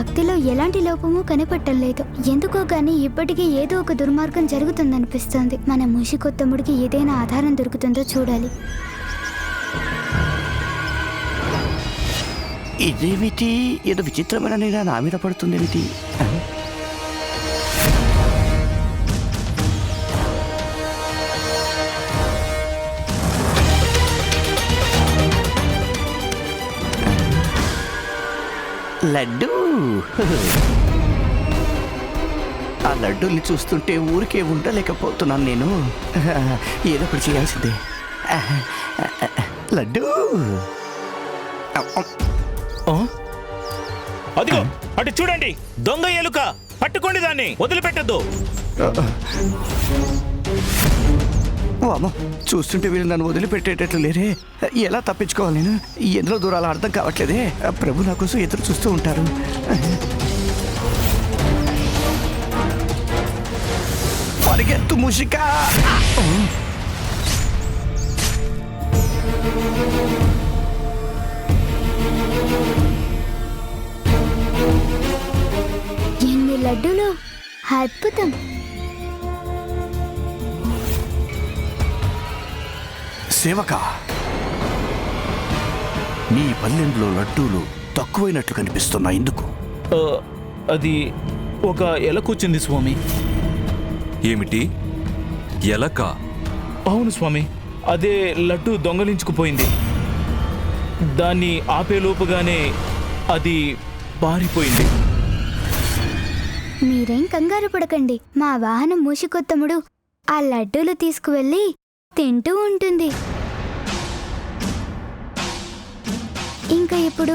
భక్తిలో ఎలాంటి లోపము కనిపెట్టం లేదు. ఎందుకో గాని ఇప్పటికీ ఏదో ఒక దుర్మార్గం జరుగుతుందనిపిస్తోంది. మన ముషికొత్తముడికి ఏదైనా ఆధారం దొరుకుతుందో చూడాలి. ఇదేమిటి? ఏదో విచిత్రమైన నీడ నా మీద పడుతుంది లడ్డు. ఆ లడ్డూని చూస్తుంటే ఊరికే ఉండలేకపోతున్నాను నేను. ఏదో ఒకటి చేయాల్సిందే. లడ్డు. అదిగో అటు చూడండి. దొంగ ఎలుక. పట్టుకోండి దాన్ని. వదిలిపెట్టద్దు. ఓ చూస్తుంటే వీళ్ళు నన్ను వదిలిపెట్టేటట్లు లేరే. ఎలా తప్పించుకోవాలి నేను? ఎందులో దూరాలు అర్థం కావట్లేదే. ప్రభు నా కోసం ఎదురు చూస్తూ ఉంటారు. పరిగెత్తు ముషిక. ఎన్ని లడ్డూలు. అద్భుతం. సేవక? నీ పల్లెంలో లడ్డూలు తక్కువైనట్లు కనిపిస్తున్నాయి ఎందుకు? అది ఒక ఎలకొచ్చింది స్వామి. ఏమిటి? ఎలక? అవును స్వామి అదే లడ్డు దొంగలించుకుపోయింది. దాన్ని ఆపేలోపుగానే అది పారిపోయింది. మీరేం కంగారు పడకండి. మా వాహనం మూషికొత్తముడు ఆ లడ్డూలు తీసుకువెళ్ళి తింటూ ఉంటుంది. ఇంకా ఇప్పుడు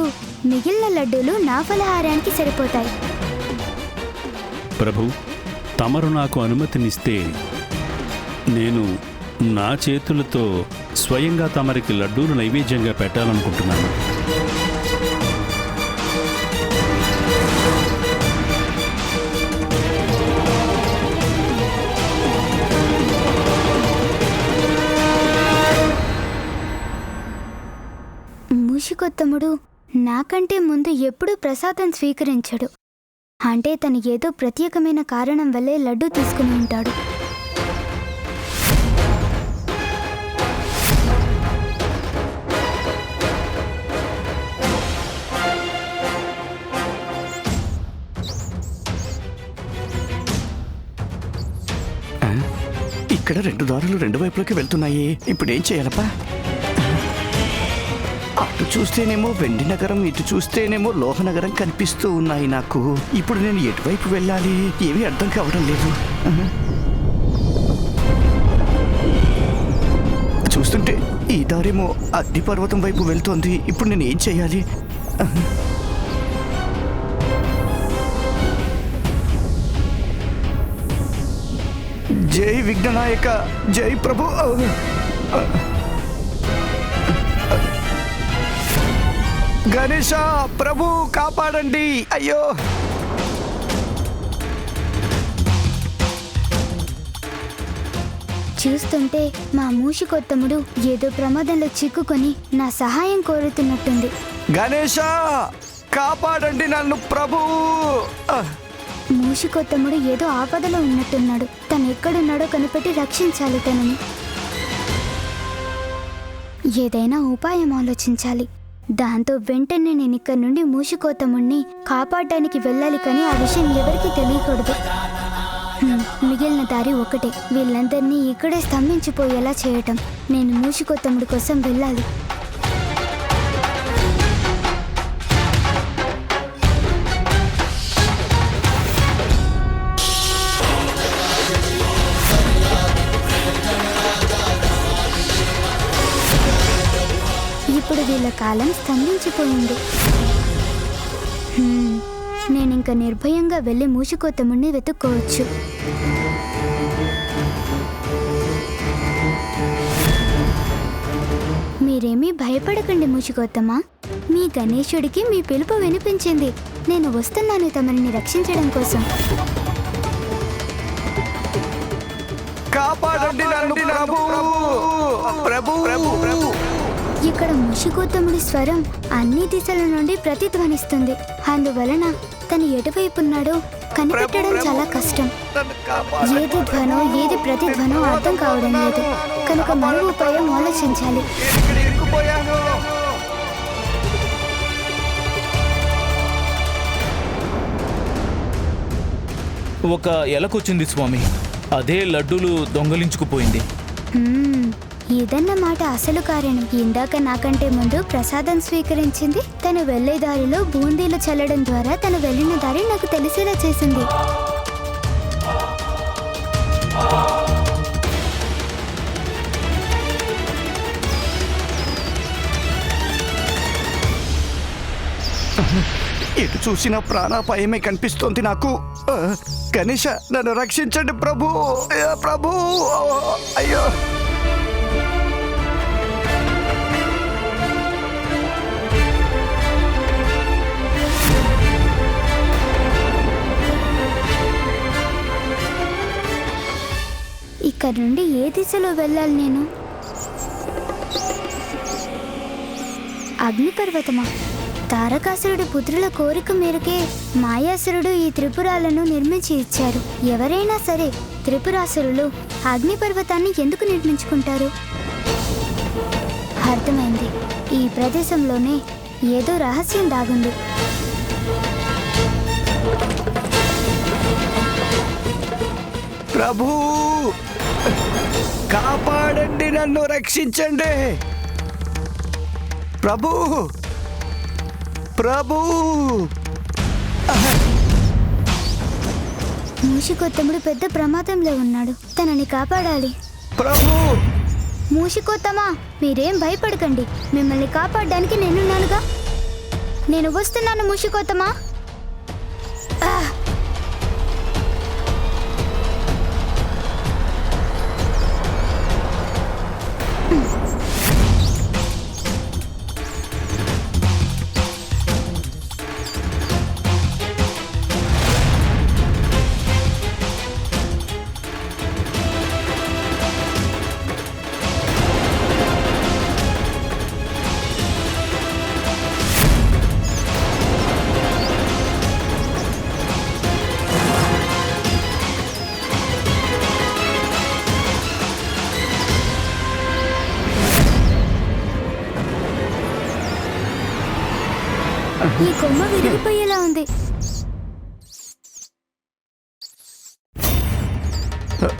మిగిలిన లడ్డూలు నా ఫలహారానికి సరిపోతాయి. ప్రభు తమరు నాకు అనుమతినిస్తే నేను నా చేతులతో స్వయంగా తమరికి లడ్డూలు నైవేద్యంగా పెట్టాలనుకుంటున్నాను. మూషికొత్తముడు నాకంటే ముందు ఎప్పుడూ ప్రసాదం స్వీకరించడు. అంటే తను ఏదో ప్రత్యేకమైన కారణం వల్లే లడ్డు తీసుకుని ఉంటాడు. ఇక్కడ రెండు దారులు రెండు వైపులకి వెళ్తున్నాయి. ఇప్పుడు ఏం చేయాలప్పా? అటు చూస్తేనేమో వెండి నగరం ఇటు చూస్తేనేమో లోహ నగరం కనిపిస్తూ ఉన్నాయి నాకు. ఇప్పుడు నేను ఎటువైపు వెళ్ళాలి? ఏమీ అర్థం కావడం లేదు. చూస్తుంటే ఈ దారేమో అగ్ని పర్వతం వైపు వెళ్తోంది. ఇప్పుడు నేను ఏం చేయాలి? జై విఘ్ననాయక జై ప్రభు. గణేష ప్రభు కాపాడండి. అయ్యో. చూస్తుంటే మా మూషికొత్తముడు ఏదో ప్రమాదంలో చిక్కుకొని నా సహాయం కోరుతున్నట్టుంది. గణేష కాపాడండి నన్ను ప్రభు. ఆ, మూషికొత్తముడు ఏదో ఆపదలో ఉన్నట్టున్నాడు. తను ఎక్కడున్నాడో కనిపెట్టి రక్షించాలి తనని. ఏదైనా ఉపాయం ఆలోచించాలి. దాంతో వెంటనే నేను ఇక్కడి నుండి మూషికోతముణ్ణి కాపాడడానికి వెళ్ళాలి కానీ ఆ విషయం ఎవరికీ తెలియకూడదు. మిగిలిన దారి ఒకటే. వీళ్ళందరినీ ఇక్కడే స్తంభించిపోయేలా చేయటం. నేను మూషికొత్తముడి కోసం వెళ్ళాలి. వీళ్ళ కాలం స్తంభించిపోయింది. నేనింక నిర్భయంగా వెళ్ళి మూషికోతముణ్ణి వెతుక్కోవచ్చు. మీరేమీ భయపడకండి మూషికోత్తమా. మీ గణేశుడికి మీ పిలుపు వినిపించింది. నేను వస్తున్నాను తమరిని రక్షించడం కోసం. కాపాడండి నన్ను ప్రభు. ప్రభు. ఇక్కడ ముషిగోత్తముడి స్వరం అన్ని దిశల నుండి ప్రతిధ్వనిస్తుంది. అందువలన తను ఎటువైపు ఉన్నాడో కనిపెట్టడం చాలా కష్టం. ఏది ధ్వనో ఏది ప్రతిధ్వనో అర్థం కావడం లేదు. కనుక మరో ఉపాయం ఆలోచించాలి. ఒక ఎలకొచ్చింది స్వామి. అదే లడ్డూలు దొంగలించుకుపోయింది. హ్మ్, ఇదన్నమాట అసలు కారణం. ఇందాక నాకంటే ముందు ప్రసాదం స్వీకరించింది. తను వెళ్ళే దారిలో బూందీలు చల్లడం ద్వారా తను వెళ్ళిన దారి నాకు తెలిసేలా చేసింది. ఎటు చూసిన ప్రాణాపాయమే కనిపిస్తోంది నాకు. గణేష నన్ను రక్షించండి ప్రభు. ప్రభు. అయ్యో. ఇక్కడ నుండి ఏ దిశలో వెళ్ళాలి నేను? అగ్నిపర్వతమా? తారకాసురుడి పుత్రుల కోరిక మేరకే మాయాసురుడు ఈ త్రిపురాలను నిర్మించి ఇచ్చారు. ఎవరైనా సరే త్రిపురాసురులు అగ్నిపర్వతాన్ని ఎందుకు నిర్మించుకుంటారు? అర్థమైంది. ఈ ప్రదేశంలోనే ఏదో రహస్యం దాగుంది. ప్రభు! కాపాడండి నన్ను రక్షించండి! ప్రభు! ప్రభు! మూషికొత్తముడు పెద్ద ప్రమాదంలో ఉన్నాడు. తనని కాపాడాలి. ప్రభు! మూషికోత్తమా మీరేం భయపడకండి. మిమ్మల్ని కాపాడడానికి నేనున్నానుగా. నేను వస్తున్నాను మూషికోత్తమా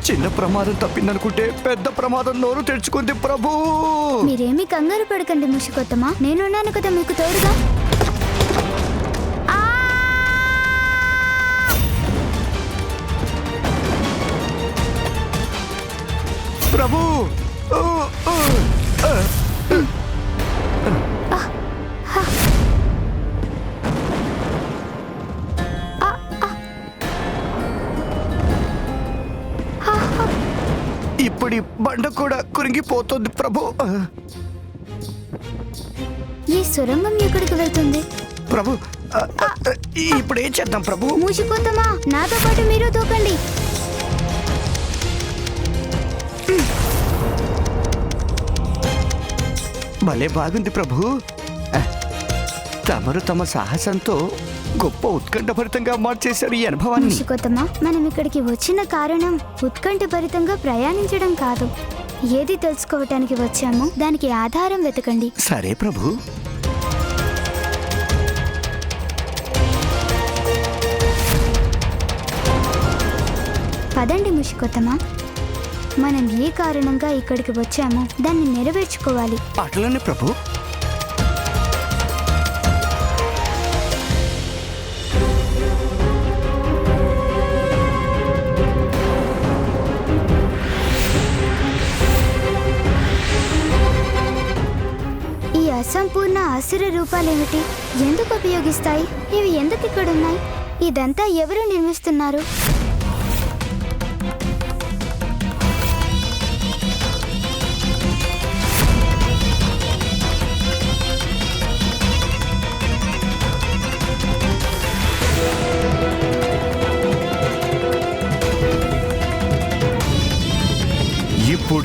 చిన్న ప్రమాదం తప్పిందనుకుంటే పెద్ద ప్రమాదం నోరు తెరుచుకుంది ప్రభు. మీరేమి కంగారు పడకండి ముషికొత్తమా నేనున్నాను కదా మీకు తోడుగా? బండ కూడా కురింగిపోతుంది ప్రభు. ఈ సొరంగం ఎక్కడికి వెళ్తుంది? ప్రభు ఇప్పుడు ఏం చేద్దాం ప్రభు? మూషికొత్తమా నాతో పాటు మీరు దూకండి. భలే బాగుంది ప్రభు. తమరు తమ సాహసంతో గొప్ప ఉత్కంఠభరితంగా మార్చేశారు ఈ అనుభవాన్ని. మనం ఇక్కడికి వచ్చిన కారణం ఉత్కంఠభరితంగా ప్రయాణించడం కాదు. ఏది తెలుసుకోవటానికి వచ్చామో దానికి ఆధారం వెతకండి. సరే ప్రభు. పదండి ముషికొత్తమా మనం ఏ కారణంగా ఇక్కడికి వచ్చామో దాన్ని నెరవేర్చుకోవాలి. అట్లనే ప్రభు. అసుర రూపాలేమిటి? ఎందుకు ఉపయోగిస్తాయి? ఇవి ఎందుకు ఇక్కడ ఉన్నాయి ఇదంతా ఎవరు నిర్మిస్తున్నారు?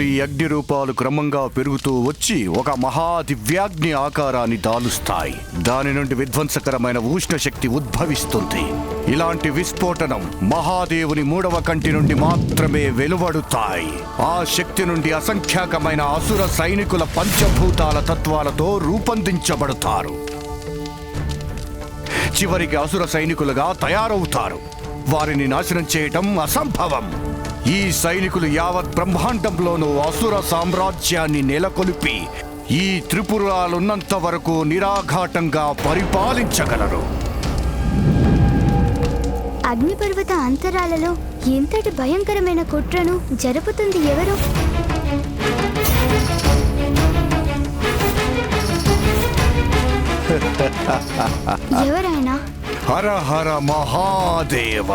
ఇప్పుడు ఈ అగ్ని రూపాలు క్రమంగా పెరుగుతూ వచ్చి ఒక మహా దివ్యాగ్ని ఆకారాన్ని దాలుస్తాయి. దాని నుండి విధ్వంసకరమైన ఉష్ణ శక్తి ఉద్భవిస్తుంది. ఇలాంటి విస్ఫోటనం మహాదేవుని మూడవ కంటి నుండి మాత్రమే వెలువడుతాయి. ఆ శక్తి నుండి అసంఖ్యాకమైన అసుర సైనికుల పంచభూతాల తత్వాలతో రూపొందించబడతారు. చివరికి అసుర సైనికులుగా తయారవుతారు. వారిని నాశనం చేయటం అసంభవం. ఈ సైనికులు యావత్ బ్రహ్మాండంలోనూ అసుర సామ్రాజ్యాన్ని నెలకొల్పి ఈ త్రిపురాలున్నంత వరకు నిరాఘాటంగా పరిపాలించగలరు. అగ్నిపర్వత అంతరాలలో ఎంతటి భయంకరమైన కుట్రను జరుపుతుంది ఎవరు? ఎవరైనా? హర హర మహాదేవ.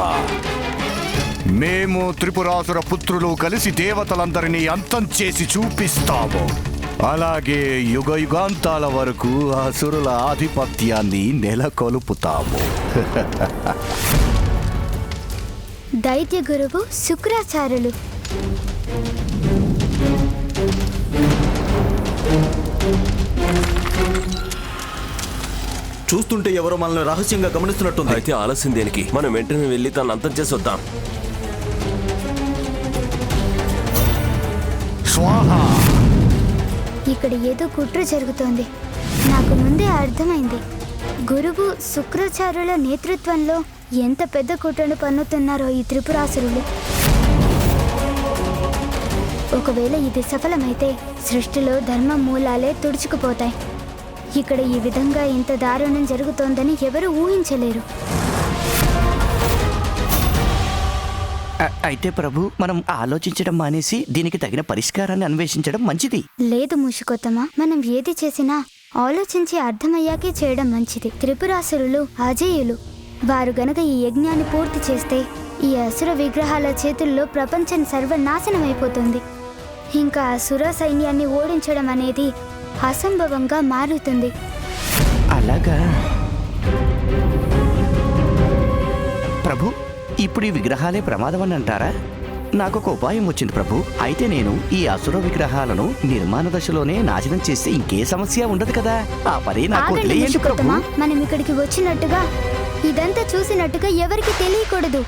మేము త్రిపురాసుర పుత్రులు కలిసి దేవతలందరినీ అంతం చేసి చూపిస్తాము. అలాగే యుగ యుగాంతాల వరకు అసురుల ఆధిపత్యాన్ని నెలకొల్పుతాము. దైత్య గురువు శుక్రాచార్యులు. చూస్తుంటే ఎవరో మనల్ని రహస్యంగా గమనిస్తున్నట్టుంది. అయితే ఆలస్యం దేనికి? మనం వెంటనే వెళ్ళి తను అంతం చేసి వద్దాం. ఇక్కడ ఏదో కుట్ర జరుగుతోంది. నాకు ముందే అర్థమైంది. గురువు శుక్రాచార్యుల నేతృత్వంలో ఎంత పెద్ద కుట్రను పన్నుతున్నారో ఈ త్రిపురాసురులు. ఒకవేళ ఇది సఫలమైతే సృష్టిలో ధర్మ మూలాలే తుడుచుకుపోతాయి. ఇక్కడ ఈ విధంగా ఇంత దారుణం జరుగుతోందని ఎవరూ ఊహించలేరు. అయితే ప్రభు మనం ఆలోచించడం మానేసి దీనికి తగిన పరిష్కారాన్ని అన్వేషించడం మంచిది. లేదు మూషికొత్తమా మనం ఏది చేసినా ఆలోచించి అర్థమయ్యాకే చేయడం మంచిది. త్రిపురాసురులు అజేయులు వారు గనక ఈ యజ్ఞాన్ని పూర్తి చేస్తే ఈ అసుర విగ్రహాల చేతుల్లో ప్రపంచం సర్వనాశనం అయిపోతుంది ఇంకా అసుర సైన్యాన్ని ఓడించడం అనేది అసంభవంగా మారుతుంది. అలాగా. ప్రభు ఇప్పుడు ఈ విగ్రహాలే ప్రమాదం అని అంటారా నాకు ఒక ఉపాయం వచ్చింది ప్రభు. అయితే నేను ఈ అసుర విగ్రహాలను నిర్మాణ దశలోనే నాశనం చేస్తే ఇంకే సమస్య ఉండదు కదా? ఆ పని నాకు ఆగండి వదిలేయండి ప్రభు. మూషికొత్తమా మనం ఇక్కడికి వచ్చినట్టుగా ఇదంతా చూసినట్టుగా ఎవరికి తెలియకూడదు.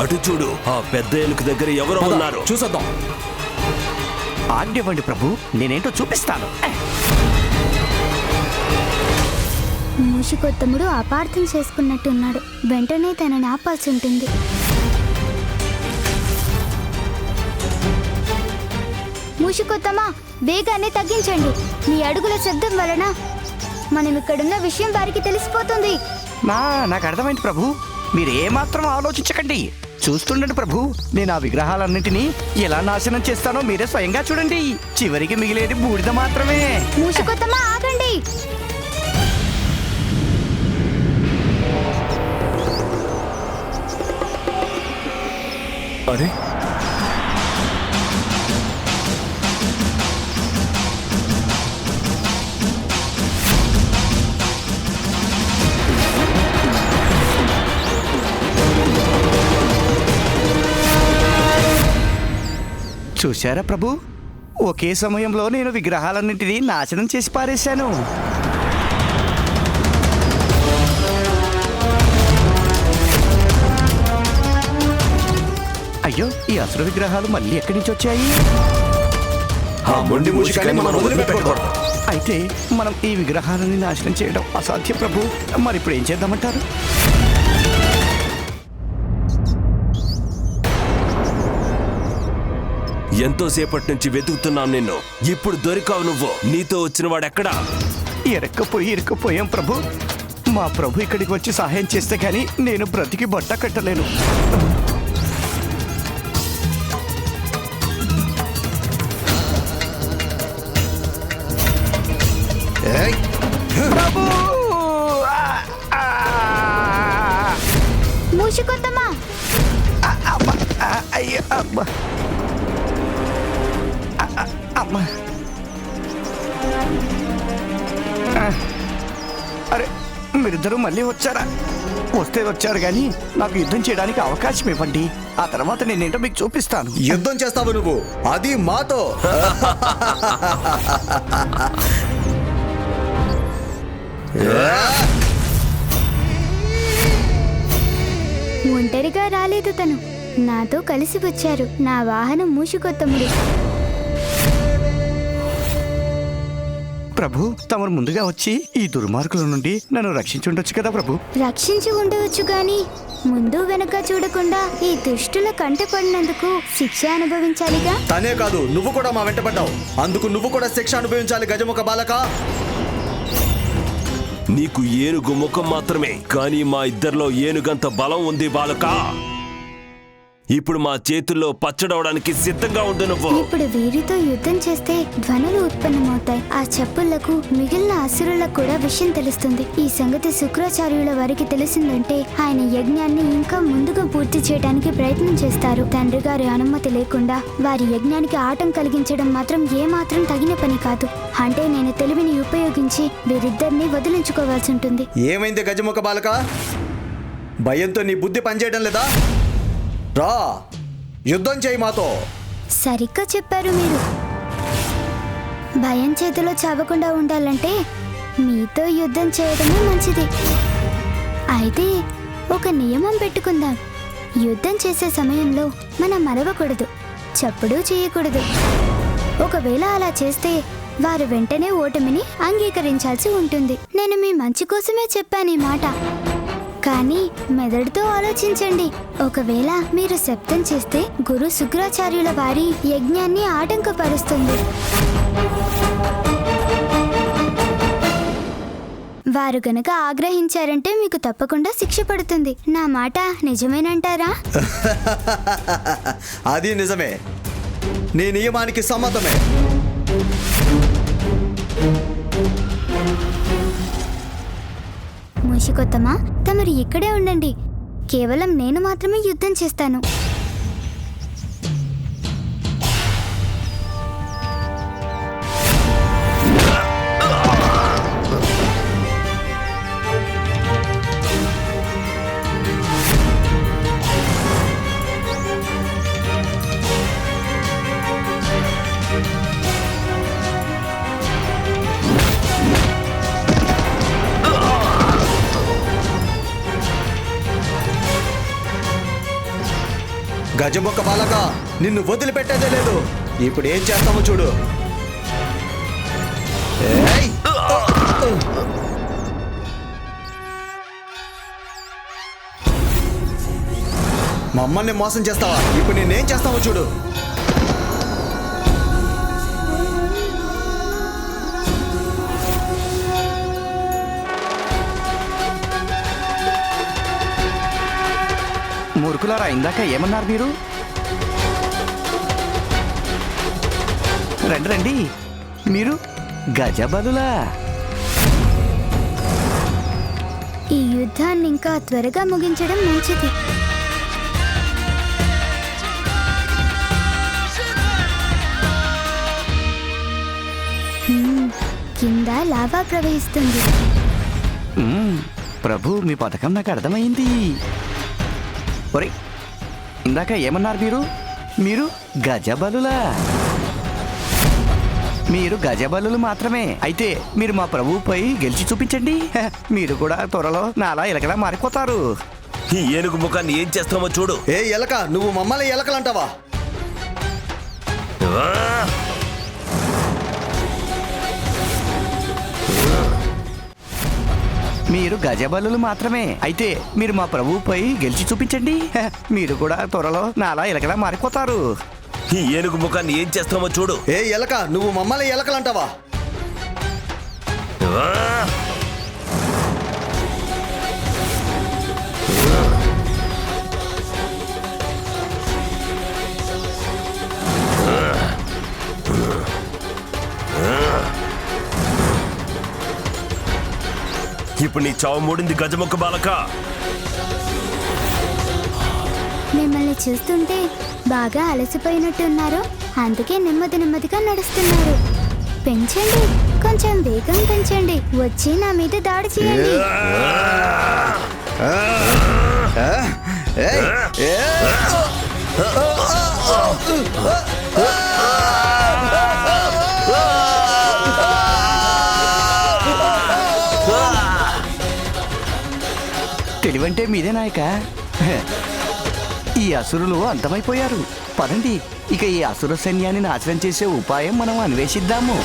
అటు చూడు ఆ పెద్ద ఎలుక దగ్గర ఎవరో ఉన్నారు. చూసొద్దాం. ఆజ్ఞ ఇవ్వండి ప్రభు నేనేంటో చూపిస్తాను. మూషికొత్తముడు అపార్థం చేసుకున్నట్టున్నాడు. వెంటనే తనని ఆపాల్సి ఉంటుంది. మూషికొత్తమా వేగాన్ని తగ్గించండి. మీ అడుగుల శబ్దం వలన మనం ఇక్కడున్న విషయం వారికి తెలిసిపోతుంది. నాకు అర్థమైంది ప్రభు. మీరు ఏమాత్రం ఆలోచించకండి. చూస్తుండండి ప్రభు నేను ఆ విగ్రహాలన్నింటినీ ఎలా నాశనం చేస్తానో మీరే స్వయంగా చూడండి. చివరికి మిగిలేది బూడిద మాత్రమే. మూషికొత్తమా ఆగండి. అరే చూశారా ప్రభు? ఒకే సమయంలో నేను విగ్రహాలన్నింటినీ నాశనం చేసి పారేశాను. అయ్యో ఈ అసుర విగ్రహాలు మళ్ళీ ఎక్కడి నుంచి వచ్చాయి? అయితే మనం ఈ విగ్రహాలని నాశనం చేయడం అసాధ్యం ప్రభు. మరి ఇప్పుడు ఏం చేద్దామంటారు? ఎంతో సేపటి నుంచి వెతుకుతున్నాం నిన్ను ఇప్పుడు దొరికావు నువ్వు నీతో వచ్చిన వాడెక్కడా ఎరక్కపోయి ఇరుక్కుపోయాం ప్రభు మా ప్రభు ఇక్కడికి వచ్చి సహాయం చేస్తే కానీ నేను బ్రతికి బట్ట కట్టలేను! అయ్యో! అమ్మ! అరే మీరిద్దరూ మళ్ళీ వచ్చారా? వస్తే వచ్చారు కానీ నాకు యుద్ధం చేయడానికి అవకాశం ఇవ్వండి. ఆ తర్వాత నేనేంటో మీకు చూపిస్తాను. యుద్ధం చేస్తావు నువ్వు. అది మాతో. ఒంటరిగా రాలేదు తను. నాతో కలిసి వచ్చారు. నా వాహనం మూషికొత్తముడు ప్రభు? తమరు ముందుగా వచ్చి ఈ దుర్మార్గుల నుండి నన్ను రక్షించుండొచ్చు కదా ప్రభు? రక్షించి ఉండవచ్చు గాని ముందు వెనక చూడకుండా ఈ దుష్టుల కంటపడినందుకు శిక్ష అనుభవించాలిగా? తనే కాదు నువ్వు కూడా మా వెంట పడ్డావు. అందుకు నువ్వు కూడా శిక్ష అనుభవించాలి గజముఖ బాలక. నీకు ఏనుగు ముఖం మాత్రమే కానీ మా ఇద్దరిలో ఏనుగంత బలం ఉంది బాలక. ఇప్పుడు మా చేతుల్లో పచ్చడవడానికి సిద్ధంగా ఉండు నువ్వు. ఇప్పుడు వీరితో యుద్ధం చేస్తే ధ్వనులు ఉత్పన్నమవుతాయి. ఆ చెప్పులకు మిగిలిన అసురులకు కూడా విషయం తెలుస్తుంది. ఈ సంగతి శుక్రాచార్యుల వారికి తెలిసిందంటే ఆయన యజ్ఞాన్ని ఇంకా ముందుగా పూర్తి చేయడానికి ప్రయత్నం చేస్తారు. తండ్రి గారి అనుమతి లేకుండా వారి యజ్ఞానికి ఆటం కలిగించడం మాత్రం ఏమాత్రం తగిన పని కాదు. అంటే నేను తెలివిని ఉపయోగించి వీరిద్దరిని వదిలించుకోవాల్సి ఉంటుంది. ఏమైంది గజముఖ బాలక? భయంతో నీ బుద్ధి పనిచేయడం లేదా? రా యుద్ధం చేయి మాతో. సరిగ్గా చెప్పారు మీరు. భయం చేతిలో చావకుండా ఉండాలంటే మీతో యుద్ధం చేయడమే మంచిది. అయితే ఒక నియమం పెట్టుకుందాం. యుద్ధం చేసే సమయంలో మనం మరవకూడదు చప్పుడు చేయకూడదు. ఒకవేళ అలా చేస్తే వారు వెంటనే ఓటమిని అంగీకరించాల్సి ఉంటుంది. నేను మీ మంచి కోసమే చెప్పాను ఈ మాట. కానీ మెదడుతో ఆలోచించండి. ఒకవేళ మీరు శబ్దం చేస్తే గురు శుక్రాచార్యుల వారి యజ్ఞాన్ని ఆటంకపరుస్తుంది. వారు గనక ఆగ్రహించారంటే మీకు తప్పకుండా శిక్ష పడుతుంది. నా మాట నిజమేనంటారా? అది నిజమే. నీ నియమానికి సమ్మతమే. మూషికొత్తమా తమరు ఇక్కడే ఉండండి. కేవలం నేను మాత్రమే యుద్ధం చేస్తాను. గజముఖ బాలక నిన్ను వదిలిపెట్టేదే లేదు. ఇప్పుడు ఏం చేస్తామో చూడు. మమ్మల్ని మోసం చేస్తావా? ఇప్పుడు నేనేం చేస్తామో చూడు. మూర్ఖులారా ఇందాక ఏమన్నారు మీరు? రండి రండి. మీరు గజబలులా ఈ యుద్ధాన్ని ఇంకా త్వరగా ముగించడం మంచిది. కింద లావా ప్రవహిస్తుంది. ప్రభు మీ పథకం నాకు అర్థమైంది. ఒరే ఇందాక ఏమన్నారు మీరు? మీరు గజబలులా? మీరు గజబలులు మాత్రమే. అయితే మీరు మా ప్రభువుపై గెలిచి చూపించండి. మీరు కూడా త్వరలో నాలా ఇలకలా మారిపోతారు. ఈ ఏనుగు ముఖాన్ని ఏం చేస్తామో చూడు. ఏ ఎలక? నువ్వు మమ్మల్ని ఎలకలంటావా? మీరు గజబలులు మాత్రమే. అయితే మీరు మా ప్రభువుపై గెలిచి చూపించండి. మీరు కూడా త్వరలో నాలా ఇలకలా మారిపోతారు. ఈ ఏనుగు ముఖాన్ని ఏం చేస్తామో చూడు. ఏ ఎలక? నువ్వు మమ్మల్ని ఎలకలంటావా? ఇప్పుడు నీ చావు మూడింది గజముఖ బాలక మిమ్మల్ని చూస్తుంటే బాగా అలసిపోయినట్టున్నారు అందుకే నెమ్మది నెమ్మదిగా నడుస్తున్నారు పెంచండి కొంచెం వేగం పెంచండి వచ్చి నా మీద దాడి చేయండి ఏయ్! తెలివంటే మీదే నాయక. ఈ అసురులు అంతమైపోయారు. పదండి ఇక ఈ అసుర సైన్యాన్ని నాశనం చేసే ఉపాయం మనం అన్వేషిద్దాము.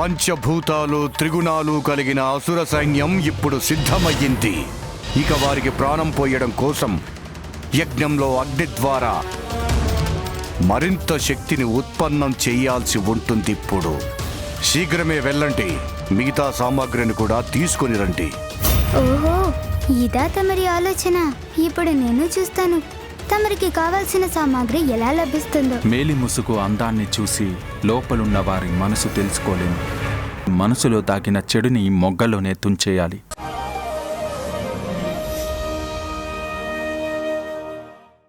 పంచభూతాలు త్రిగుణాలు కలిగిన అసుర సైన్యం ఇప్పుడు సిద్ధమయ్యింది. ఇక వారికి ప్రాణం పోయడం కోసం యజ్ఞంలో అగ్ని ద్వారా మరింత శక్తిని ఉత్పన్నం చేయాల్సి ఉంటుంది ఇప్పుడు శీఘ్రమే వెళ్ళండి. మిగతా సామాగ్రిని కూడా తీసుకొని రండి. ఓహో ఇదా తమరి ఆలోచన. ఇప్పుడు నేను చూస్తాను. తమరికి కావాల్సిన సామాగ్రి ఎలా లభిస్తుందో. మేలి ముసుగు అందాన్ని చూసి లోపలున్న వారి మనసు తెలుసుకోలేము. మనసులో దాగిన చెడుని మొగ్గలోనే తుంచేయాలి.